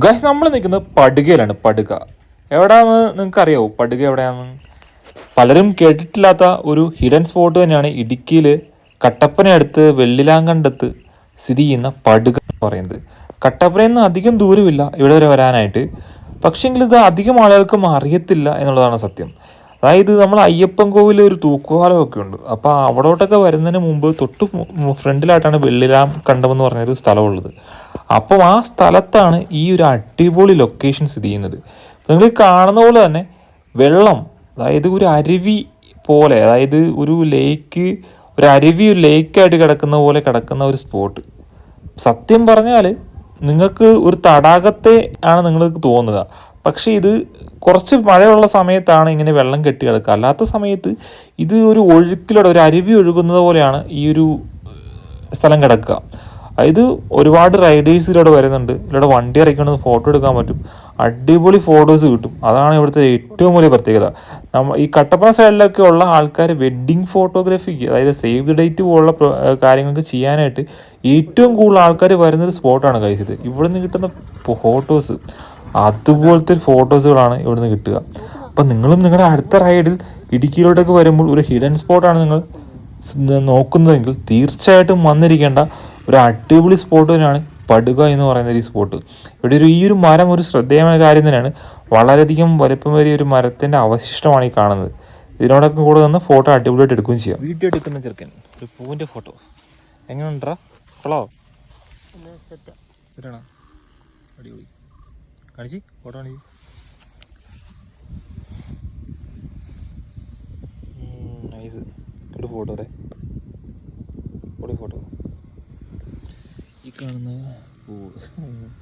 Guys നമ്മൾ നിൽക്കുന്നത് പടുകയിലാണ് പടുക. എവിടെയാണെന്ന് നിങ്ങൾക്ക് അറിയാവോ പടുക എവിടെയാണെന്ന് പലരും കേട്ടിട്ടില്ലാത്ത ഒരു ഹിഡൻ സ്പോട്ട് തന്നെയാണ് ഇടുക്കിയിൽ കട്ടപ്പനയടുത്ത് വെള്ളിലാങ്കണ്ടത്ത് സ്ഥിതി ചെയ്യുന്ന പടുക എന്ന് പറയുന്നത്. കട്ടപ്പനയിൽ നിന്ന് അധികം ദൂരമില്ല ഇവിടെ വരെ വരാനായിട്ട്. പക്ഷേങ്കിൽ ഇത് അധികം ആളുകൾക്കും അറിയത്തില്ല എന്നുള്ളതാണ് സത്യം. അതായത് നമ്മൾ അയ്യപ്പൻ കോവിൽ ഒരു തൂക്കുപാലമൊക്കെ ഉണ്ട്. അപ്പോൾ അവിടോട്ടൊക്കെ വരുന്നതിന് മുമ്പ് തൊട്ട് ഫ്രണ്ടിലായിട്ടാണ് വെള്ളിരാം കണ്ടമെന്ന് പറഞ്ഞൊരു സ്ഥലമുള്ളത്. അപ്പം ആ സ്ഥലത്താണ് ഈ ഒരു അടിപൊളി ലൊക്കേഷൻ സ്ഥിതി ചെയ്യുന്നത്. നിങ്ങൾ കാണുന്ന പോലെ തന്നെ വെള്ളം അതായത് ഒരു അരുവി പോലെ അതായത് ഒരു ലേക്ക് ഒരു അരുവി ഒരു ലേക്കായിട്ട് കിടക്കുന്ന പോലെ കിടക്കുന്ന ഒരു സ്പോട്ട് സത്യം പറഞ്ഞാൽ നിങ്ങൾക്ക് ഒരു തടാകത്തെ ആണ് നിങ്ങൾക്ക് തോന്നുക. പക്ഷേ ഇത് കുറച്ച് മഴയുള്ള സമയത്താണ് ഇങ്ങനെ വെള്ളം കെട്ടി കിടക്കുക. അല്ലാത്ത സമയത്ത് ഇത് ഒരു ഒഴുക്കിലൂടെ ഒരു അരുവി ഒഴുകുന്നത് പോലെയാണ് ഈ ഒരു സ്ഥലം കിടക്കുക. ഇത് ഒരുപാട് റൈഡേഴ്സ് ഇതിലൂടെ വരുന്നുണ്ട്. ഇതിലൂടെ വണ്ടി ഇറക്കിക്കൊണ്ട് ഫോട്ടോ എടുക്കാൻ പറ്റും. അടിപൊളി ഫോട്ടോസ് കിട്ടും. അതാണ് ഇവിടുത്തെ ഏറ്റവും വലിയ പ്രത്യേകത. നമ്മൾ ഈ കട്ടപ്പന സൈഡിലൊക്കെ ഉള്ള ആൾക്കാർ വെഡ്ഡിങ് ഫോട്ടോഗ്രാഫിക്ക് അതായത് സേവ് ദി ഡേറ്റ് പോലുള്ള കാര്യങ്ങൾക്ക് ചെയ്യാനായിട്ട് ഏറ്റവും കൂടുതൽ ആൾക്കാർ വരുന്നൊരു സ്പോട്ടാണ് കഴിച്ചത് ഇവിടെ നിന്ന് കിട്ടുന്ന ഫോട്ടോസ് അതുപോലത്തെ ഫോട്ടോസുകളാണ് ഇവിടുന്ന് കിട്ടുക. അപ്പം നിങ്ങളും നിങ്ങളുടെ അടുത്ത റൈഡിൽ ഇടുക്കിയിലോട്ടൊക്കെ വരുമ്പോൾ ഒരു ഹിഡൻ സ്പോട്ടാണ് നിങ്ങൾ നോക്കുന്നതെങ്കിൽ തീർച്ചയായിട്ടും വന്നിരിക്കേണ്ട ഒരു അടിപൊളി സ്പോട്ട് തന്നെയാണ് പടുക എന്ന് പറയുന്ന ഈ സ്പോട്ട് ഇവിടെ ഒരു ഈ ഒരു മരം ഒരു ശ്രദ്ധേയമായ കാര്യം തന്നെയാണ്. വളരെയധികം വലിപ്പം വലിയ ഒരു മരത്തിന്റെ അവശിഷ്ടമാണ് ഈ കാണുന്നത്. ഇതിനോടൊക്കെ കൂടെ നിന്ന് ഫോട്ടോ അടിപൊളിയായിട്ട് എടുക്കുകയും ചെയ്യാം. വീഡിയോ എടുക്കുന്ന ചെറുക്കൻ ഒരു പൂവിന്റെ ഫോട്ടോ എങ്ങനെയുണ്ടാ ഹലോ? ശരിയാണോ അടിപൊളി. കാണിച്ച് ഫോട്ടോ കാണിച്ച്. നൈസ് ഇട്ട് ഫോട്ടോ അല്ലേ ഫോട്ടോ ഫോട്ടോ ഈ കാണുന്ന പൂവ്.